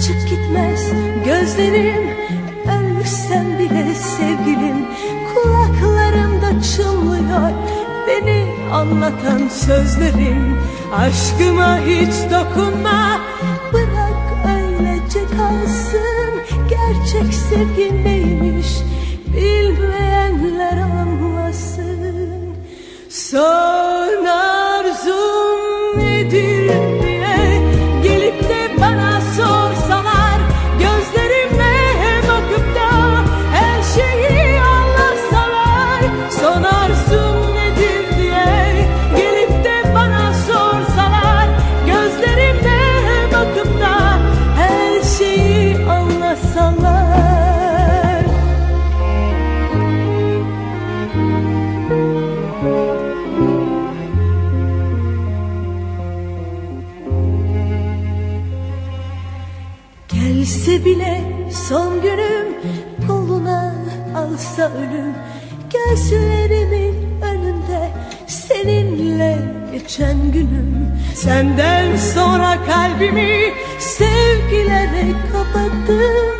açık gitmez. Gözlerim Ölmüşsem bile sevgilim kulaklarımda çınlıyor Beni anlatan sözlerim. Aşkıma hiç dokunma Bitse bile son günüm Koluna alsa ölüm. Gözlerimin önünde Seninle geçen günüm. Senden sonra kalbimi Sevgilere kapattım.